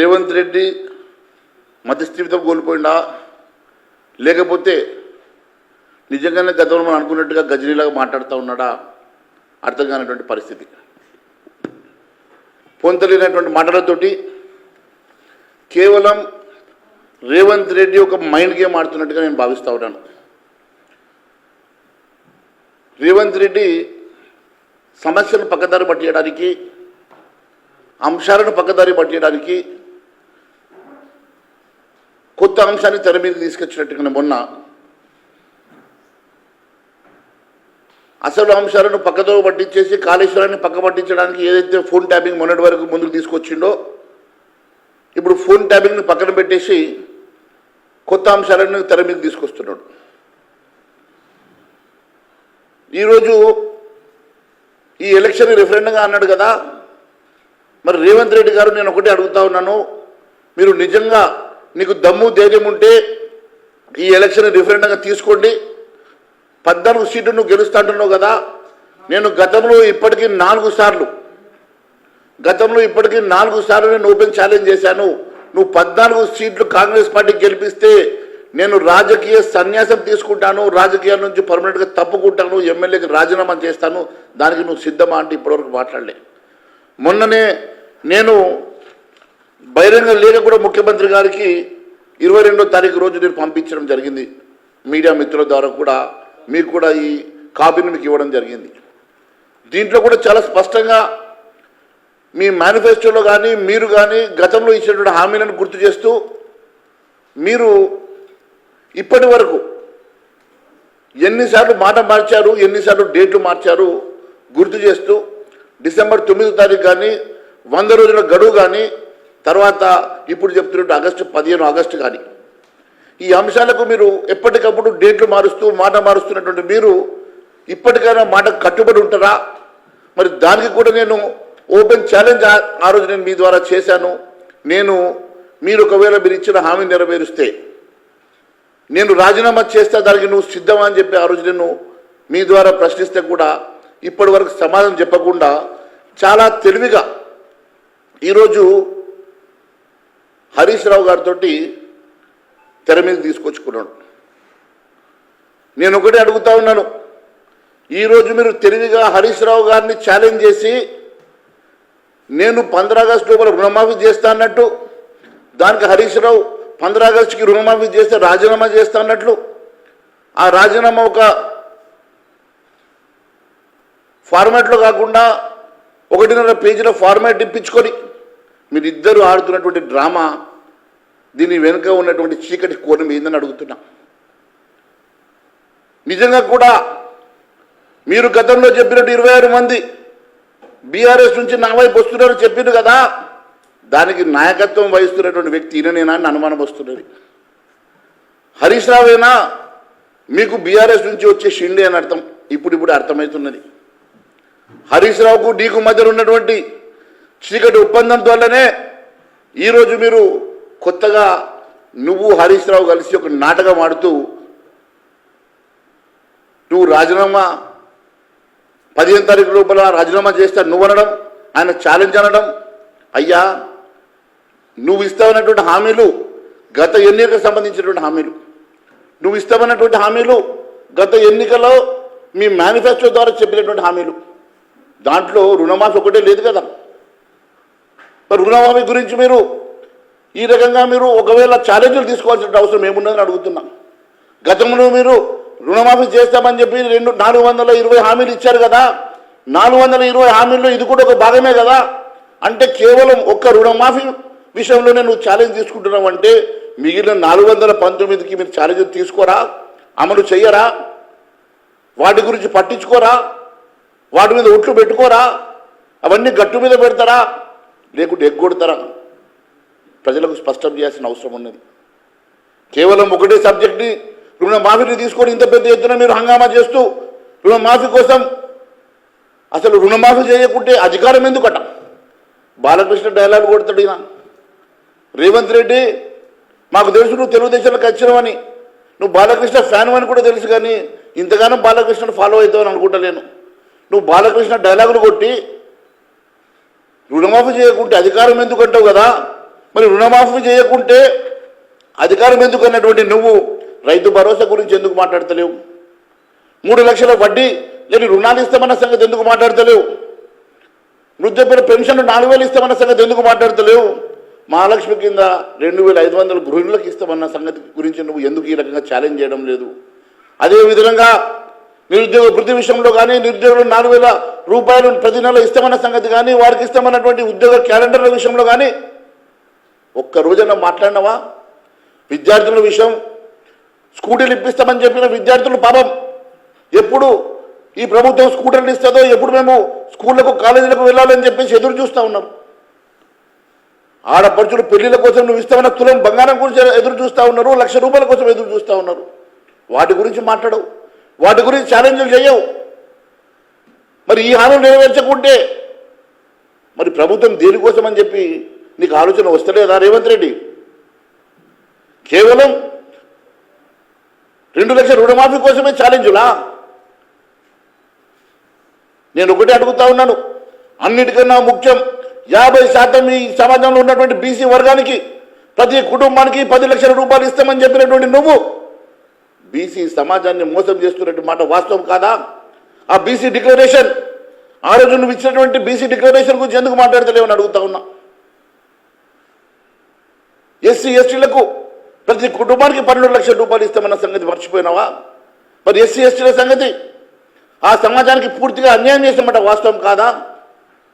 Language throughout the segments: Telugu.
రేవంత్ రెడ్డి మధ్యస్థితం కోల్పోయిందా లేకపోతే నిజంగానే గతంలో మనం అనుకున్నట్టుగా గజనీలాగా మాట్లాడుతూ ఉన్నాడా? అర్థం కానటువంటి పరిస్థితి. పొంతలేనటువంటి మాటలతోటి కేవలం రేవంత్ రెడ్డి ఒక మైండ్ గేమ్ ఆడుతున్నట్టుగా నేను భావిస్తూ ఉన్నాను. రేవంత్ రెడ్డి సమస్యలను పక్కదారి పట్టేయడానికి అంశాలను పక్కదారి పట్టేయడానికి కొత్త అంశాన్ని తెర మీద తీసుకొచ్చినట్టుగా మొన్న అసలు అంశాలను పక్కతో పట్టించేసి కాళేశ్వరాన్ని పక్క పట్టించడానికి ఏదైతే ఫోన్ ట్యాపింగ్ మొన్నటి వరకు ముందుకు తీసుకొచ్చిండో ఇప్పుడు ఫోన్ ట్యాపింగ్ని పక్కన పెట్టేసి కొత్త అంశాలను తెర మీద తీసుకొస్తున్నాడు. ఈరోజు ఈ ఎలక్షన్ రిఫరెండంగా అన్నాడు కదా మరి రేవంత్ రెడ్డి గారు నేను ఒకటే అడుగుతా ఉన్నాను మీరు నిజంగా నీకు దమ్ము ధైర్యం ఉంటే ఈ ఎలక్షన్ రిఫరెండంగా తీసుకోండి. పద్నాలుగు సీట్లు నువ్వు గెలుస్తాంటున్నావు కదా. నేను గతంలో ఇప్పటికీ నాలుగు సార్లు గతంలో ఇప్పటికీ నాలుగు సార్లు నేను ఓపెన్ ఛాలెంజ్ చేశాను. నువ్వు పద్నాలుగు సీట్లు కాంగ్రెస్ పార్టీకి గెలిపిస్తే నేను రాజకీయ సన్యాసం తీసుకుంటాను. రాజకీయాల నుంచి పర్మనెంట్గా తప్పుకుంటాను. ఎమ్మెల్యేకి రాజీనామా చేస్తాను. దానికి నువ్వు సిద్ధమా అంటే ఇప్పటివరకు మాట్లాడలే. మొన్ననే నేను బహిరంగ లేఖ కూడా ముఖ్యమంత్రి గారికి ఇరవై రెండో తారీఖు రోజు నేను పంపించడం జరిగింది. మీడియా మిత్రుల ద్వారా కూడా మీకు కూడా ఈ కాపీని మీకు ఇవ్వడం జరిగింది. దీంట్లో కూడా చాలా స్పష్టంగా మీ మేనిఫెస్టోలో కానీ మీరు కానీ గతంలో ఇచ్చినటువంటి హామీలను గుర్తు చేస్తూ మీరు ఇప్పటి వరకు ఎన్నిసార్లు మాట మార్చారు ఎన్నిసార్లు డేట్లు మార్చారు గుర్తు చేస్తూ డిసెంబర్ తొమ్మిదో తారీఖు కానీ వంద రోజుల గడువు కానీ తర్వాత ఇప్పుడు చెప్తున్నట్టు ఆగస్టు పదిహేను ఆగస్టు కానీ. ఈ అంశాలకు మీరు ఎప్పటికప్పుడు డేట్లు మారుస్తూ మాట మారుస్తున్నటువంటి మీరు ఇప్పటికైనా మాట కట్టుబడి ఉంటారా? మరి దానికి కూడా నేను ఓపెన్ ఛాలెంజ్ ఆ- రోజు నేను మీ ద్వారా చేశాను. నేను మీరు ఒకవేళ మీరు ఇచ్చిన హామీ నెరవేరుస్తే నేను రాజీనామా చేస్తే దానికి నువ్వు సిద్ధమా అని చెప్పి ఆ రోజు నేను మీ ద్వారా ప్రశ్నిస్తే కూడా ఇప్పటి వరకు సమాధానం చెప్పకుండా చాలా తెలివిగా ఈరోజు హరీష్ రావు గారితో తెర మీద తీసుకొచ్చుకున్నాడు. నేను ఒకటే అడుగుతా ఉన్నాను. ఈరోజు మీరు తెలివిగా హరీష్ రావు గారిని ఛాలెంజ్ చేసి నేను పంద్రా ఆగస్టు లోపల రుణమాఫీ చేస్తా అన్నట్టు దానికి హరీష్ రావు పంద్రా ఆగస్టుకి రుణమాఫీ చేస్తే రాజీనామా చేస్తా అన్నట్లు ఆ రాజీనామా ఒక ఫార్మాట్లో కాకుండా ఒకటిన్నర పేజీల ఫార్మాట్ ఇప్పించుకొని మీరిద్దరూ ఆడుతున్నటువంటి డ్రామా దీని వెనుక ఉన్నటువంటి చీకటి కోణం ఏందని అడుగుతున్నా. నిజంగా కూడా మీరు గతంలో చెప్పినట్టు ఇరవై ఆరు మంది బీఆర్ఎస్ నుంచి నా వైపు వస్తున్నారు చెప్పిండు కదా. దానికి నాయకత్వం వహిస్తున్నటువంటి వ్యక్తి ఈయననేనా అని అనుమానం వస్తున్నది. హరీష్ రావేనా మీకు బీఆర్ఎస్ నుంచి వచ్చే షిండే అని అర్థం ఇప్పుడు ఇప్పుడు అర్థమవుతున్నది. హరీష్ రావుకు నీకు మధ్య ఉన్నటువంటి చీకటి ఒప్పందం ద్వారానే ఈరోజు మీరు కొత్తగా నువ్వు హరీష్ రావు కలిసి ఒక నాటకం ఆడుతూ నువ్వు రాజీనామా పదిహేను తారీఖు లోపల రాజీనామా చేస్తా నువ్వు అనడం ఆయన ఛాలెంజ్ అనడం అయ్యా నువ్వు ఇస్తావన్నటువంటి హామీలు గత ఎన్నికలకు సంబంధించినటువంటి హామీలు. నువ్వు ఇస్తామన్నటువంటి హామీలు గత ఎన్నికలో మీ మేనిఫెస్టో ద్వారా చెప్పినటువంటి హామీలు. దాంట్లో రుణమాఫీ ఒకటే లేదు కదా. మరి రుణమాఫీ గురించి మీరు ఈ రకంగా మీరు ఒకవేళ ఛాలెంజ్లు తీసుకోవాల్సిన అవసరం ఏమున్నదని అడుగుతున్నా. గతంలో మీరు రుణమాఫీ చేస్తామని చెప్పి రెండు నాలుగు వందల ఇరవై హామీలు ఇచ్చారు కదా. నాలుగు వందల ఇరవై హామీల్లో ఇది కూడా ఒక భాగమే కదా. అంటే కేవలం ఒక్క రుణమాఫీ విషయంలోనే నువ్వు ఛాలెంజ్ తీసుకుంటున్నావు అంటే మిగిలిన నాలుగు వందల పంతొమ్మిదికి మీరు ఛాలెంజ్ తీసుకోరా? అమలు చెయ్యరా? వాటి గురించి పట్టించుకోరా? వాటి మీద ఒట్లు పెట్టుకోరా? అవన్నీ గట్టు మీద పెడతారా? లేకుంటే ఎగ్గొడతారా? ప్రజలకు స్పష్టం చేయాల్సిన అవసరం ఉన్నది. కేవలం ఒకటే సబ్జెక్ట్ని రుణమాఫీని తీసుకొని ఇంత పెద్ద ఎత్తున మీరు హంగామా చేస్తూ రుణమాఫీ కోసం అసలు రుణమాఫీ చేయకుంటే అధికారం ఎందుకట? బాలకృష్ణ డైలాగ్ కొడతాడు ఈయన. రేవంత్ రెడ్డి మాకు తెలుసు నువ్వు తెలుగుదేశంలోకి వచ్చినవని. నువ్వు బాలకృష్ణ ఫ్యాన్ అని కూడా తెలుసు కానీ ఇంతగానో బాలకృష్ణను ఫాలో అవుతావని అనుకుంటలేను. నువ్వు బాలకృష్ణ డైలాగులు కొట్టి రుణమాఫీ చేయకుంటే అధికారం ఎందుకు అంటావు కదా? మరి రుణమాఫీ చేయకుంటే అధికారం ఎందుకు అన్నటువంటి నువ్వు రైతు భరోసా గురించి ఎందుకు మాట్లాడతలేవు? మూడు లక్షల వడ్డీ లేని రుణాలు ఇస్తామన్న సంగతి ఎందుకు మాట్లాడతలేవు? వృద్ధాప్య పెన్షన్లు నాలుగు వేలు ఇస్తామన్న సంగతి ఎందుకు మాట్లాడతలేవు? మహాలక్ష్మి కింద రెండు వేల ఐదు వందల గృహిణులకు ఇస్తామన్న సంగతి గురించి నువ్వు ఎందుకు ఈ రకంగా ఛాలెంజ్ చేయడం లేదు? అదే విధంగా నిరుద్యోగ వృద్ధి విషయంలో కానీ నిరుద్యోగులు నాలుగు వేల రూపాయలు ప్రతి నెల ఇస్తామన్న సంగతి కానీ వారికి ఇస్తామన్నటువంటి ఉద్యోగ క్యాలెండర్ల విషయంలో కానీ ఒక్క రోజున మాట్లాడినవా? విద్యార్థుల విషయం స్కూటీలు ఇప్పిస్తామని చెప్పిన విద్యార్థులు పాపం. ఎప్పుడు ఈ ప్రభుత్వం స్కూటర్లు ఇస్తుందో ఎప్పుడు మేము స్కూళ్ళకు కాలేజీలకు వెళ్ళాలని చెప్పేసి ఎదురు చూస్తూ ఉన్నాం. ఆడపడుచులు పెళ్ళిళ్ళ కోసం నువ్వు ఇస్తామన్న తులం బంగారం గురించి ఎదురు చూస్తూ ఉన్నారు లక్ష రూపాయల కోసం ఎదురు చూస్తూ ఉన్నారు. వాటి గురించి మాట్లాడవు. వాటి గురించి ఛాలెంజ్లు చేయవు. మరి ఈ హామీలు నెరవేర్చకుంటే మరి ప్రభుత్వం దేనికోసం అని చెప్పి నీకు ఆలోచన వస్తలేదా? రేవంత్ రెడ్డి. కేవలం రెండు లక్షల రుణమాఫీ కోసమే ఛాలెంజులా? నేను ఒకటి అడుగుతా ఉన్నాను. అన్నిటికన్నా ముఖ్యం యాభై శాతం ఈ సమాజంలో ఉన్నటువంటి బీసీ వర్గానికి ప్రతి కుటుంబానికి పది లక్షల రూపాయలు ఇస్తామని చెప్పినటువంటి నువ్వు బీసీ సమాజాన్ని మోసం చేస్తున్నటువంటి మాట వాస్తవం కాదా? ఆ బీసీ డిక్లరేషన్ ఆ రోజు నువ్వు ఇచ్చినటువంటి బీసీ డిక్లరేషన్ గురించి ఎందుకు మాట్లాడతలేవని అడుగుతా ఉన్నా. ఎస్సీ ఎస్టీలకు ప్రతి కుటుంబానికి పన్నెండు లక్షల రూపాయలు ఇస్తామన్న సంగతి మర్చిపోయినావా? మరి ఎస్సీ ఎస్టీల సంగతి? ఆ సమాజానికి పూర్తిగా అన్యాయం చేసామట వాస్తవం కాదా?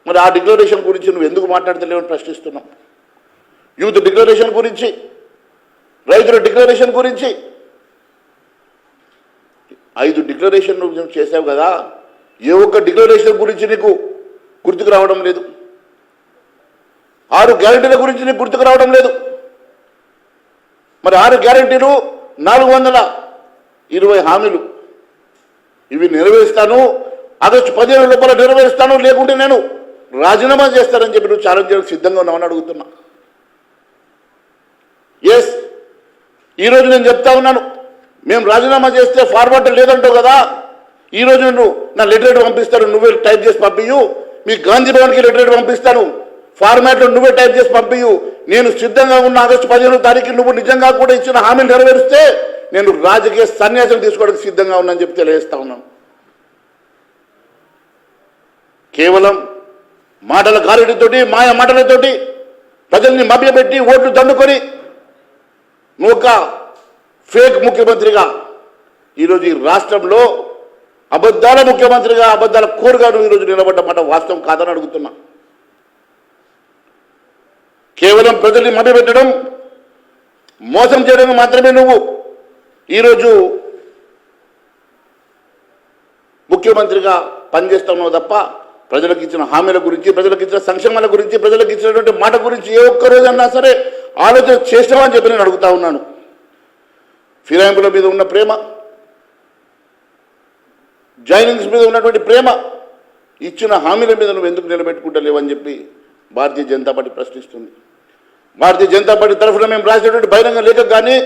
మరి ఆ డిక్లరేషన్ గురించి నువ్వు ఎందుకు మాట్లాడతలేవని ప్రశ్నిస్తున్నావు? యూత్ డిక్లరేషన్ గురించి? రైతుల డిక్లరేషన్ గురించి? ఐదు డిక్లరేషన్ నువ్వు చేసావు కదా? ఏ ఒక్క డిక్లరేషన్ గురించి నీకు గుర్తుకు రావడం లేదు. ఆరు గ్యారెంటీల గురించి నీకు గుర్తుకు రావడం లేదు. మరి ఆరు గ్యారెంటీలు నాలుగు వందల ఇరవై హామీలు. ఇవి నెరవేరుస్తాను ఆగస్టు పదిహేను లోపల నెరవేరుస్తాను లేకుంటే నేను రాజీనామా చేస్తానని చెప్పి నువ్వు ఛాలెంజ్ చేయడానికి సిద్ధంగా ఉన్నామని అడుగుతున్నా. ఎస్ ఈరోజు నేను చెప్తా ఉన్నాను. మేము రాజీనామా చేస్తే ఫార్వర్డ్ లేదంటావు కదా. ఈరోజు నువ్వు నా లెటర్ పంపిస్తాను నువ్వే టైప్ చేసి పంపించు మీ గాంధీ భవన్కి లెటర్ పంపిస్తాను. ఫార్మాట్లో నువ్వే టైప్ చేసి పంపించు నేను సిద్ధంగా ఉన్న ఆగస్టు పదిహేను తారీఖు నువ్వు నిజంగా కూడా ఇచ్చిన హామీలు నెరవేరిస్తే నేను రాజకీయ సన్యాసం తీసుకోవడానికి సిద్ధంగా ఉన్నానని చెప్పి తెలియజేస్తా ఉన్నాను. కేవలం మాటల కారుడితోటి మాయ మాటలతోటి ప్రజల్ని మభ్యపెట్టి ఓట్లు దండుకొని నువ్వు ఒక ఫేక్ ముఖ్యమంత్రిగా ఈరోజు ఈ రాష్ట్రంలో అబద్ధాల ముఖ్యమంత్రిగా అబద్ధాల కోరుగా నువ్వు ఈరోజు నిలబడ్డమాట వాస్తవం కాదని అడుగుతున్నా. కేవలం ప్రజల్ని మభ్యపెట్టడం మోసం చేయడం మాత్రమే నువ్వు. ఈరోజు ముఖ్యమంత్రిగా పనిచేస్తున్నావు తప్ప ప్రజలకు ఇచ్చిన హామీల గురించి ప్రజలకు ఇచ్చిన సంక్షేమాల గురించి ప్రజలకు ఇచ్చినటువంటి మాట గురించి ఏ ఒక్క అన్నా సరే ఆలోచన చేసినావని చెప్పి నేను అడుగుతా ఉన్నాను. ఫిరాయింపుల మీద ఉన్న ప్రేమ జాయినింగ్స్ మీద ఉన్నటువంటి ప్రేమ ఇచ్చిన హామీల మీద నువ్వు ఎందుకు నిలబెట్టుకుంటలేవని చెప్పి భారతీయ జనతా పార్టీ ప్రశ్నిస్తుంది. భారతీయ జనతా పార్టీ తరఫున మేము రాసేటువంటి బహిరంగ లేఖకు కానీ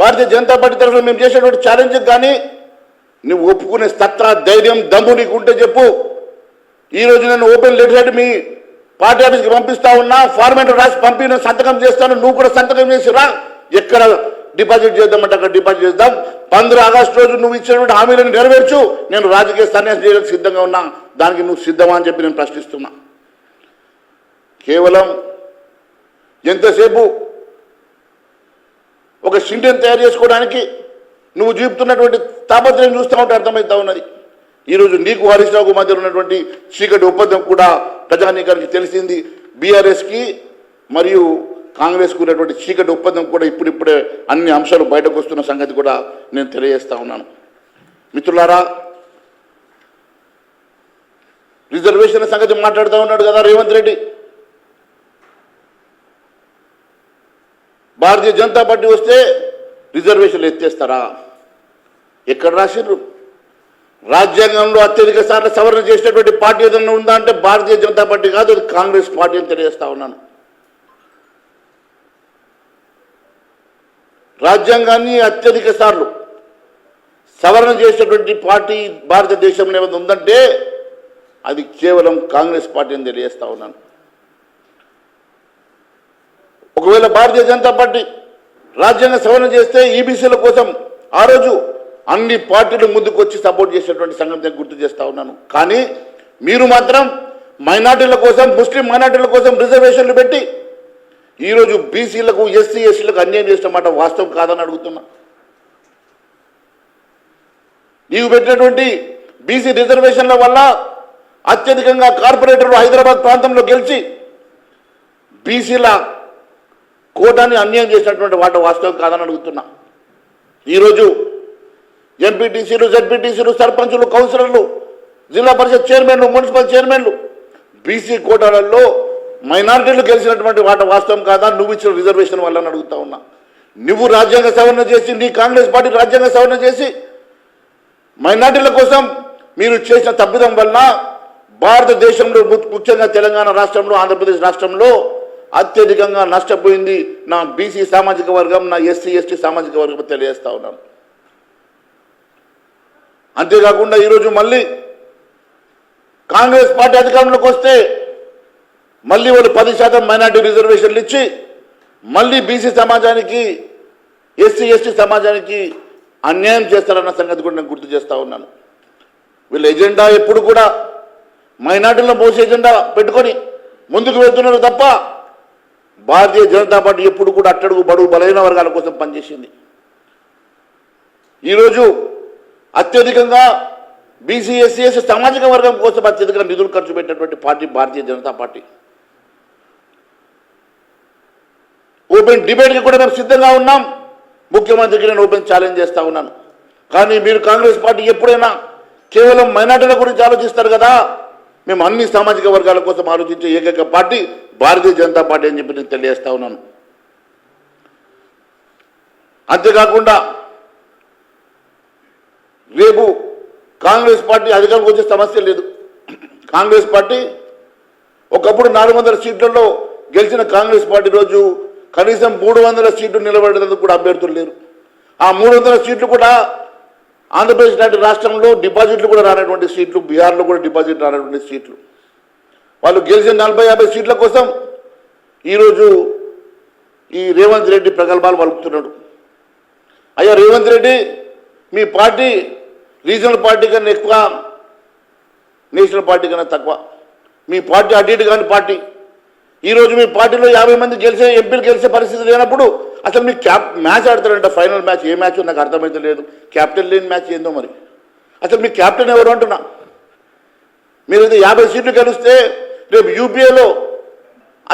భారతీయ జనతా పార్టీ తరఫున మేము చేసేటువంటి ఛాలెంజ్కి కానీ నువ్వు ఒప్పుకునే సత్ర ధైర్యం దమ్ము నీకు ఉంటే చెప్పు. ఈ నేను ఓపెన్ లెటర్ మీ పార్టీ ఆఫీస్కి పంపిస్తా ఉన్నా ఫార్మేట్ రాసి పంపి నేను సంతకం చేస్తాను నువ్వు కూడా సంతకం చేసి రా. ఎక్కడ డిపాజిట్ చేద్దామంటే అక్కడ డిపాజిట్ చేద్దాం. పంద్ర ఆగస్టు రోజు నువ్వు ఇచ్చినటువంటి హామీలను నెరవేర్చు. నేను రాజకీయ సన్యాసం చేయడానికి సిద్ధంగా ఉన్నా. దానికి నువ్వు సిద్ధమా అని చెప్పి నేను ప్రశ్నిస్తున్నా. కేవలం ఎంతసేపు? ఒక షింటెన్ తయారు చేసుకోవడానికి నువ్వు చూపుతున్నటువంటి తాపత్రయం చూస్తూ ఉంటే అర్థమవుతా ఉన్నది. ఈరోజు నీకు హరీష్ రావుకు మధ్య ఉన్నటువంటి చీకటి ఒప్పందం కూడా ప్రజానీకానికి తెలిసింది. బీఆర్ఎస్కి మరియు కాంగ్రెస్కు ఉన్నటువంటి చీకటి ఒప్పందం కూడా ఇప్పుడిప్పుడే అన్ని అంశాలు బయటకు వస్తున్న సంగతి కూడా నేను తెలియజేస్తా ఉన్నాను. మిత్రులారా రిజర్వేషన్ సంగతి మాట్లాడుతూ ఉన్నాడు కదా రేవంత్ రెడ్డి. భారతీయ జనతా పార్టీ వస్తే రిజర్వేషన్లు ఎత్తేస్తారా? ఎక్కడ రాసిండ్రు రాజ్యాంగంలో అత్యధిక సార్లు సవరణ చేసినటువంటి పార్టీ ఏదైనా ఉందా అంటే భారతీయ జనతా పార్టీ కాదు అది కాంగ్రెస్ పార్టీ అని తెలియజేస్తా ఉన్నాను. రాజ్యాంగాన్ని అత్యధిక సార్లు సవరణ చేసినటువంటి పార్టీ భారతదేశంలో ఏమైనా ఉందంటే అది కేవలం కాంగ్రెస్ పార్టీ అని తెలియజేస్తా ఉన్నాను. ఒకవేళ భారతీయ జనతా పార్టీ రాజ్యాంగ సవరణ చేస్తే ఈబీసీల కోసం ఆ రోజు అన్ని పార్టీలు ముందుకు వచ్చి సపోర్ట్ చేసేటువంటి సంగతి గుర్తు చేస్తా ఉన్నాను. కానీ మీరు మాత్రం మైనార్టీల కోసం ముస్లిం మైనార్టీల కోసం రిజర్వేషన్లు పెట్టి ఈరోజు బీసీలకు ఎస్సీ ఎస్సీలకు అన్యాయం చేసిన మాట వాస్తవం కాదని అడుగుతున్నా. నీవు పెట్టినటువంటి బీసీ రిజర్వేషన్ల వల్ల అత్యధికంగా కార్పొరేటర్లు హైదరాబాద్ ప్రాంతంలో గెలిచి బీసీల కోటాన్ని అన్యాయం చేసినటువంటి వాటి వాస్తవం కాదని అడుగుతున్నా. ఈరోజు ఎంపీటీసీలు జడ్పీటీసీలు సర్పంచులు కౌన్సిలర్లు జిల్లా పరిషత్ చైర్మన్లు మున్సిపల్ చైర్మన్లు బీసీ కోటాలలో మైనార్టీలు గెలిచినటువంటి వాటి వాస్తవం కాదా? నువ్వు ఇచ్చిన రిజర్వేషన్ వల్ల అడుగుతా ఉన్నా. నువ్వు రాజ్యాంగ సవరణ చేసి నీ కాంగ్రెస్ పార్టీ రాజ్యాంగ సవరణ చేసి మైనార్టీల కోసం మీరు చేసిన తప్పిదం వల్ల భారతదేశంలో ము- ముఖ్యంగా తెలంగాణ రాష్ట్రంలో ఆంధ్రప్రదేశ్ రాష్ట్రంలో అత్యధికంగా నష్టపోయింది నా బీసీ సామాజిక వర్గం నా ఎస్సీ ఎస్టీ సామాజిక వర్గం తెలియజేస్తా ఉన్నాను. అంతేకాకుండా ఈరోజు మళ్ళీ కాంగ్రెస్ పార్టీ అధికారంలోకి వస్తే మళ్ళీ వాళ్ళు పది శాతం మైనార్టీ రిజర్వేషన్లు ఇచ్చి మళ్ళీ బీసీ సమాజానికి ఎస్సీ ఎస్టీ సమాజానికి అన్యాయం చేస్తారన్న సంగతి కూడా నేను గుర్తు చేస్తూ ఉన్నాను. వీళ్ళ ఎజెండా ఎప్పుడు కూడా మైనార్టీలను పోసే ఎజెండా పెట్టుకొని ముందుకు వెళ్తున్నారు తప్ప భారతీయ జనతా పార్టీ ఎప్పుడు కూడా అట్టడుగు బడుగు బలైన వర్గాల కోసం పనిచేసింది. ఈరోజు అత్యధికంగా బీసీ ఎస్సీ ఎస్సీ సామాజిక వర్గం కోసం అత్యధికంగా నిధులు ఖర్చు పెట్టినటువంటి party Bharatiya Janata party. Open డిబేట్కి కూడా మేము సిద్ధంగా ఉన్నాం. ముఖ్యమంత్రికి నేను ఓపెన్ ఛాలెంజ్ చేస్తూ ఉన్నాను. కానీ మీరు కాంగ్రెస్ పార్టీ ఎప్పుడైనా కేవలం మైనార్టీల గురించి ఆలోచిస్తారు కదా? మేము అన్ని సామాజిక వర్గాల కోసం ఆలోచించే ఏకైక పార్టీ భారతీయ జనతా పార్టీ అని చెప్పి నేను తెలియజేస్తా ఉన్నాను. అంతేకాకుండా రేపు కాంగ్రెస్ పార్టీ అధికారంకి వచ్చే సమస్య లేదు. కాంగ్రెస్ పార్టీ ఒకప్పుడు నాలుగు వందల సీట్లలో గెలిచిన కాంగ్రెస్ పార్టీ రోజు కనీసం మూడు వందల సీట్లు నిలబడేందుకు కూడా అభ్యర్థులు లేరు. ఆ మూడు వందల సీట్లు కూడా ఆంధ్రప్రదేశ్ లాంటి రాష్ట్రంలో డిపాజిట్లు కూడా రానటువంటి సీట్లు బీహార్లో కూడా డిపాజిట్ రానటువంటి సీట్లు. వాళ్ళు గెలిచిన నలభై యాభై సీట్ల కోసం ఈరోజు ఈ రేవంత్ రెడ్డి ప్రగల్భాలు పలుకుతున్నాడు. అయ్యా రేవంత్ రెడ్డి మీ పార్టీ రీజనల్ పార్టీ కన్నా ఎక్కువ నేషనల్ పార్టీ కన్నా తక్కువ. మీ పార్టీ అటు ఇటు కాని పార్టీ. ఈరోజు మీ పార్టీలో యాభై మంది గెలిచే ఎంపీలు గెలిచే పరిస్థితి లేనప్పుడు అసలు మీ క్యాప్ మ్యాచ్ ఆడతారంట ఫైనల్ మ్యాచ్ ఏ మ్యాచ్ నాకు అర్థమైతే లేదు. క్యాప్టెన్ లేని మ్యాచ్ ఏందో మరి. అసలు మీ క్యాప్టెన్ ఎవరు అంటున్నా? మీరు ఇది యాభై సీట్లు గెలిస్తే రేపు యూపీఏలో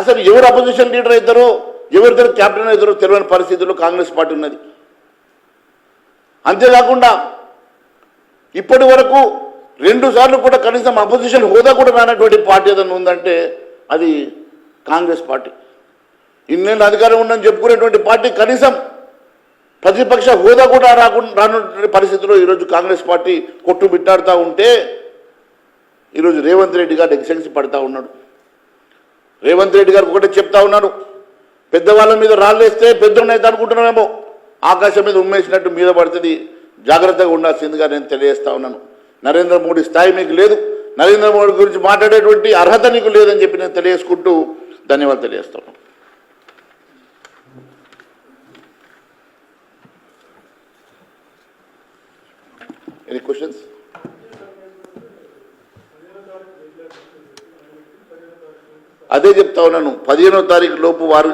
అసలు ఎవరు అపోజిషన్ లీడర్ అవుతారో ఎవరిద్దరు క్యాప్టెన్ అవుతారో తెలియని పరిస్థితుల్లో కాంగ్రెస్ పార్టీ ఉన్నది. అంతేకాకుండా ఇప్పటి వరకు రెండు సార్లు కూడా కనీసం అపోజిషన్ హోదా కూడా రానటువంటి పార్టీ ఏదైనా ఉందంటే అది కాంగ్రెస్ పార్టీ. ఇన్నేళ్ళు అధికారం ఉందని చెప్పుకునేటువంటి పార్టీ కనీసం ప్రతిపక్ష హోదా కూడా రాకుండా రానటువంటి పరిస్థితిలో ఈరోజు కాంగ్రెస్ పార్టీ కొట్టు బిట్టాడుతూ ఉంటే ఈరోజు రేవంత్ రెడ్డి గారు ఎక్సెన్సీ పడతా ఉన్నాడు. రేవంత్ రెడ్డి గారు ఒకటే చెప్తా ఉన్నాడు పెద్దవాళ్ళ మీద రాళ్ళేస్తే పెద్దోన్నైతే అనుకుంటున్నామేమో ఆకాశం మీద ఉమ్మేసినట్టు మీద పడుతుంది జాగ్రత్తగా ఉండాల్సిందిగా నేను తెలియజేస్తా ఉన్నాను. నరేంద్ర మోడీ స్థాయి మీకు లేదు నరేంద్ర మోడీ గురించి మాట్లాడేటువంటి అర్హత నీకు లేదని చెప్పి నేను తెలియజేసుకుంటూ ధన్యవాదాలు తెలియజేస్తాను ఉన్నాను ఎనీ క్వశ్చన్స్ అదే చెప్తా ఉన్నాను. పదిహేనో తారీఖు లోపు వారు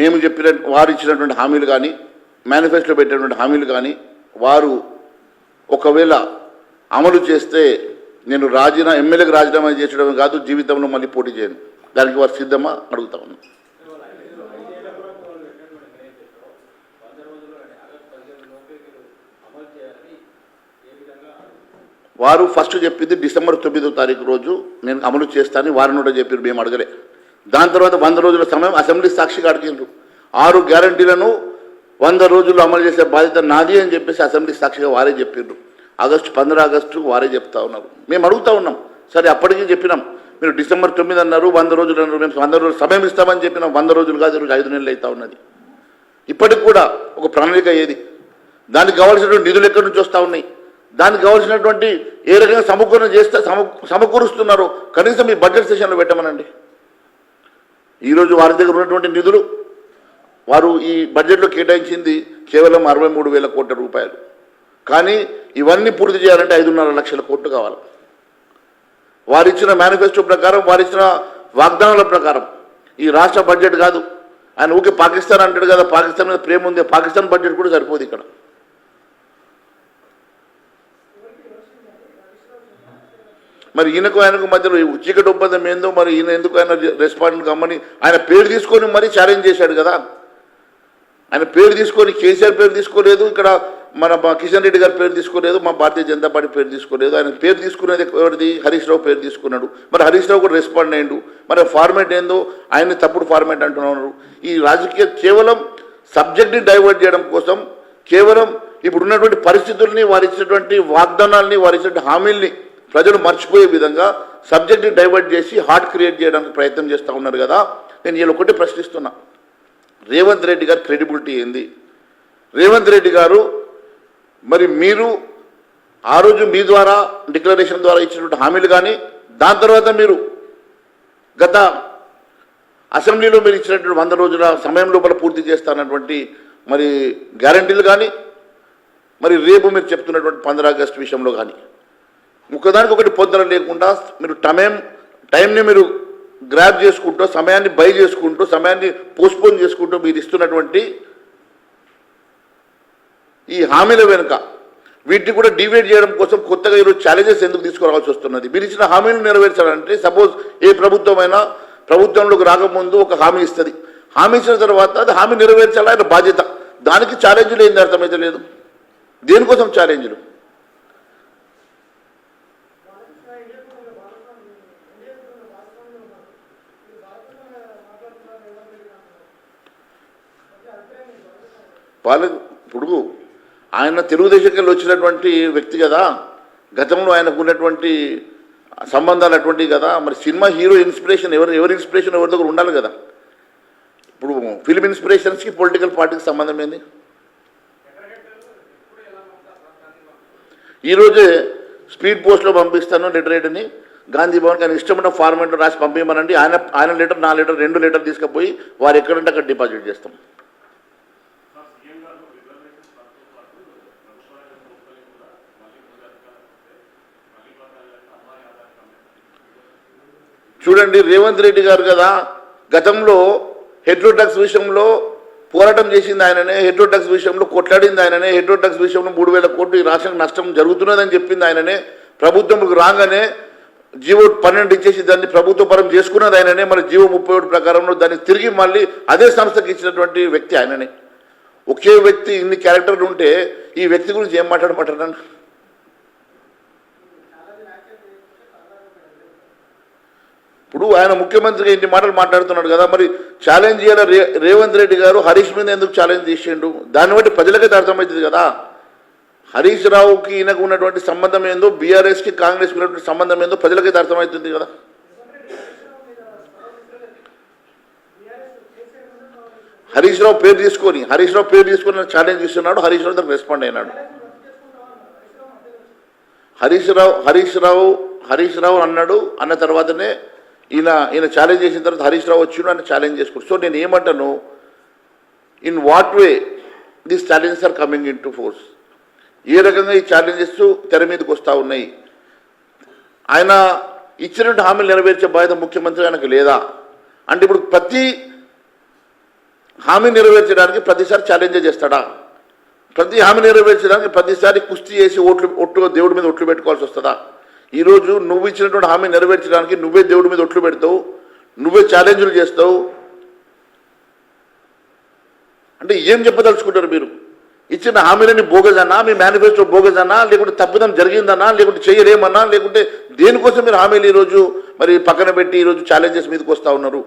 మేము చెప్పిన వారు ఇచ్చినటువంటి హామీలు కానీ మేనిఫెస్టో పెట్టినటువంటి హామీలు కానీ వారు ఒకవేళ అమలు చేస్తే నేను రాజీనా ఎమ్మెల్యేకి రాజీనామా చేసడమే కాదు జీవితంలో మళ్ళీ పోటీ చేయను. దానికి వారు సిద్ధమా? అడుగుతా ఉన్నాను. వారు ఫస్ట్ చెప్పింది డిసెంబర్ తొమ్మిదో తారీఖు రోజు నేను అమలు చేస్తానని వారిని కూడా చెప్పారు మేము అడగలే. దాని తర్వాత వంద రోజుల సమయం అసెంబ్లీ సాక్షిగా అడిగిండ్రు ఆరు గ్యారంటీలను వంద రోజుల్లో అమలు చేసే బాధ్యత నాది అని చెప్పేసి అసెంబ్లీ సాక్షిగా వారే చెప్పిండ్రు ఆగస్టు పంద్ర ఆగస్టు వారే చెప్తా ఉన్నారు. మేము అడుగుతా ఉన్నాం. సరే అప్పటికి చెప్పినాం. మీరు డిసెంబర్ తొమ్మిది అన్నారు వంద రోజులు అన్నారు మేము వంద రోజులు సమయం ఇస్తామని చెప్పినాం. వంద రోజులు కాదు ఈరోజు ఐదు నెలలు అవుతా ఉన్నది. ఇప్పటికి కూడా ఒక ప్రణాళిక ఏది? దానికి కావాల్సినటువంటి నిధులు ఎక్కడి నుంచి వస్తూ ఉన్నాయి? దానికి కావాల్సినటువంటి ఏ రకంగా సమకూరణ చేస్తే సమ సమకూరుస్తున్నారో. కనీసం మీ బడ్జెట్ సెషన్లో పెట్టమనండి. ఈరోజు వారి దగ్గర ఉన్నటువంటి నిధులు వారు ఈ బడ్జెట్లో కేటాయించింది కేవలం అరవై మూడు వేల కోట్ల రూపాయలు. కానీ ఇవన్నీ పూర్తి చేయాలంటే ఐదున్నర లక్షల కోట్లు కావాలి. వారిచ్చిన మేనిఫెస్టో ప్రకారం వారిచ్చిన వాగ్దానాల ప్రకారం. ఈ రాష్ట్ర బడ్జెట్ కాదు. ఆయన ఊకే పాకిస్తాన్ అంటాడు కదా పాకిస్తాన్ మీద ప్రేమ ఉంది పాకిస్తాన్ బడ్జెట్ కూడా సరిపోదు ఇక్కడ. మరి ఈయనకు ఆయనకు మధ్యలో చీకటి ఒప్పందం ఏందో మరి ఈయన ఎందుకు ఆయన రెస్పాండ్ కమ్మని ఆయన పేరు తీసుకొని మరీ ఛాలెంజ్ చేశాడు కదా. ఆయన పేరు తీసుకొని కేసీఆర్ పేరు తీసుకోలేదు ఇక్కడ మన కిషన్ రెడ్డి గారి పేరు తీసుకోలేదు మా భారతీయ జనతా పార్టీ పేరు తీసుకోలేదు. ఆయన పేరు తీసుకునేది ఎవరిది? హరీష్ రావు పేరు తీసుకున్నాడు. మరి హరీష్ రావు కూడా రెస్పాండ్ అయ్యిండు. మరి ఫార్మేట్ ఏందో? ఆయన తప్పుడు ఫార్మేట్ అంటున్నారు. ఈ రాజకీయ కేవలం సబ్జెక్ట్ని డైవర్ట్ చేయడం కోసం కేవలం ఇప్పుడు ఉన్నటువంటి పరిస్థితుల్ని వారు ఇచ్చినటువంటి వాగ్దానాల్ని వారిచ్చినటువంటి హామీల్ని ప్రజలు మర్చిపోయే విధంగా సబ్జెక్ట్ని డైవర్ట్ చేసి హార్ట్ క్రియేట్ చేయడానికి ప్రయత్నం చేస్తూ ఉన్నారు కదా నేను వీళ్ళు ఒకటి ప్రశ్నిస్తున్నా. రేవంత్ రెడ్డి గారి క్రెడిబిలిటీ ఏంది? రేవంత్ రెడ్డి గారు మరి మీరు ఆ రోజు మీ ద్వారా డిక్లరేషన్ ద్వారా ఇచ్చినటువంటి హామీలు కానీ దాని తర్వాత మీరు గత అసెంబ్లీలో మీరు ఇచ్చినటువంటి వంద రోజుల సమయం లోపల పూర్తి చేస్తానటువంటి మరి గ్యారంటీలు కానీ మరి రేపు మీరు చెప్తున్నటువంటి పంద్ర ఆగస్టు విషయంలో కానీ. ఒకదానికి ఒకటి పొందడం లేకుండా మీరు టైం టైంని మీరు గ్రాప్ చేసుకుంటూ సమయాన్ని బై చేసుకుంటూ సమయాన్ని పోస్ట్పోన్ చేసుకుంటూ మీరు ఇస్తున్నటువంటి ఈ హామీల వెనుక వీటిని కూడా డివైడ్ చేయడం కోసం కొత్తగా ఈరోజు ఛాలెంజెస్ ఎందుకు తీసుకురావాల్సి వస్తున్నది? మీరు ఇచ్చిన హామీలు నెరవేర్చాలంటే సపోజ్ ఏ ప్రభుత్వమైనా ప్రభుత్వంలోకి రాకముందు ఒక హామీ ఇస్తుంది. హామీ ఇచ్చిన తర్వాత అది హామీ నెరవేర్చాలా? ఆయన బాధ్యత. దానికి ఛాలెంజ్లు ఏంది అర్థమైతే లేదు దేనికోసం ఛాలెంజ్లు వాళ్ళ ఇప్పుడు ఆయన తెలుగుదేశం వెళ్ళి వచ్చినటువంటి వ్యక్తి కదా గతంలో ఆయనకు ఉన్నటువంటి సంబంధాలు అటువంటివి కదా మరి సినిమా హీరో ఇన్స్పిరేషన్ ఎవరు ఎవరి ఇన్స్పిరేషన్ ఎవరి దగ్గర ఉండాలి కదా? ఇప్పుడు ఫిల్మ్ ఇన్స్పిరేషన్స్కి పొలిటికల్ పార్టీకి సంబంధం ఏంది? ఈరోజే స్పీడ్ పోస్ట్లో పంపిస్తాను లెటర్ గాంధీ భవన్కి ఆయన ఇష్టమైన ఫార్మేట్లో రాసి పంపించమనండి ఆయన ఆయన లెటర్ నా లెటర్ రెండు లెటర్ తీసుకుపోయి వారు ఎక్కడంటే అక్కడ డిపాజిట్ చేస్తాం. చూడండి రేవంత్ రెడ్డి గారు కదా గతంలో హెడ్రోటాక్స్ విషయంలో పోరాటం చేసింది ఆయననే హెడ్రోటాక్స్ విషయంలో కొట్లాడింది ఆయననే హెడ్రోటాక్స్ విషయంలో మూడు వేల కోట్లు ఈ రాష్ట్రానికి నష్టం జరుగుతున్నదని చెప్పింది ఆయననే ప్రభుత్వంకు రాగానే జీవో పన్నెండు ఇచ్చేసి దాన్ని ప్రభుత్వ పరం చేసుకున్నది ఆయననే మరి జీవో ముప్పై ఒకటి ప్రకారంలో దాన్ని తిరిగి మళ్ళీ అదే సంస్థకి ఇచ్చినటువంటి వ్యక్తి ఆయననే. ఒకే వ్యక్తి ఇన్ని క్యారెక్టర్లు ఉంటే ఈ వ్యక్తి గురించి ఏం మాట్లాడమంటారండి ఇప్పుడు ఆయన ముఖ్యమంత్రిగా ఇన్ని మాటలు మాట్లాడుతున్నాడు కదా మరి ఛాలెంజ్ చేయాలి రేవంత్ రెడ్డి గారు? హరీష్ మీద ఎందుకు ఛాలెంజ్ చేసిండు? దాన్ని బట్టి ప్రజలకైతే అర్థమవుతుంది కదా. హరీష్ రావుకి ఈయనకు ఉన్నటువంటి సంబంధం ఏందో బీఆర్ఎస్కి కాంగ్రెస్కి ఉన్నటువంటి సంబంధం ఏందో ప్రజలకైతే అర్థమవుతుంది కదా. హరీష్ రావు పేరు తీసుకొని హరీష్ రావు పేరు తీసుకొని ఛాలెంజ్ చేస్తున్నాడు హరీష్ రావు దానికి రెస్పాండ్ అయినాడు. హరీష్ రావు హరీష్ రావు హరీష్ రావు అన్నాడు అన్న తర్వాతనే ఈయన ఈయన ఛాలెంజ్ చేసిన తర్వాత హరీష్ రావు వచ్చిండు ఆయన ఛాలెంజ్ చేసుకుంటు. సో నేను ఏమంటాను in what way this challenges are coming in to force ఏ రకంగా ఈ ఛాలెంజెస్ తెర మీదకి వస్తూ ఉన్నాయి? ఆయన ఇచ్చినట్టు హామీలు నెరవేర్చే బాధ్యత ముఖ్యమంత్రి ఆయనకు లేదా? అంటే ఇప్పుడు ప్రతి హామీ నెరవేర్చడానికి ప్రతిసారి ఛాలెంజ్ చేస్తాడా? ప్రతి హామీ నెరవేర్చడానికి ప్రతిసారి కుస్తీ చేసి ఓట్లు ఒట్లు దేవుడి మీద ఒట్లు పెట్టుకోవాల్సి వస్తుందా? ఈరోజు నువ్వు ఇచ్చినటువంటి హామీ నెరవేర్చడానికి నువ్వే దేవుడి మీద ఒట్లు పెడతావు నువ్వే ఛాలెంజ్లు చేస్తావు. అంటే ఏం చెప్పదలుచుకుంటారు మీరు? ఇచ్చిన హామీలని బోగజన్నా మీ మేనిఫెస్టో బోగజన్నా లేకుంటే తప్పిదం జరిగిందన్నా? లేకుంటే చేయలేమన్నా? లేకుంటే దేనికోసం మీరు హామీలు ఈరోజు మరి పక్కన పెట్టి ఈరోజు ఛాలెంజెస్ మీదకి వస్తూ ఉన్నారు?